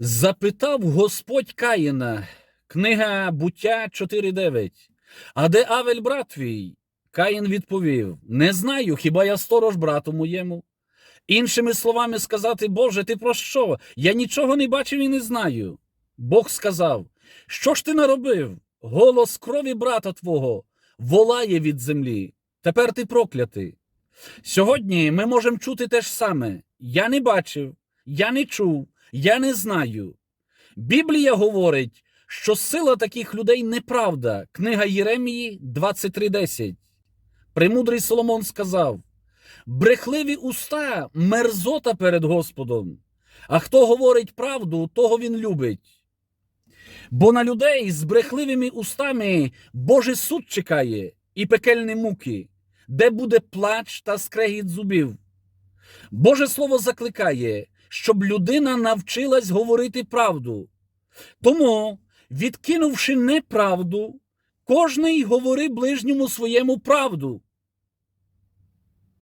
Запитав Господь Каїна, книга буття 4.9. А де Авель брат твій? Каїн відповів: Не знаю, хіба я сторож брату моєму. Іншими словами сказати, Боже, ти про що? Я нічого не бачив і не знаю. Бог сказав: Що ж ти наробив? Голос крові брата твого волає від землі. Тепер ти проклятий. Сьогодні ми можемо чути те ж саме: Я не бачив, я не чув, я не знаю. Біблія говорить, що сила таких людей неправда. Книга Єремії 23.10. Премудрий Соломон сказав: брехливі уста мерзота перед Господом, а хто говорить правду, того він любить. Бо на людей з брехливими устами Божий суд чекає і пекельні муки, де буде плач та скрегіт зубів. Боже Слово закликає, щоб людина навчилась говорити правду. Тому, відкинувши неправду, кожний говори ближньому своєму правду.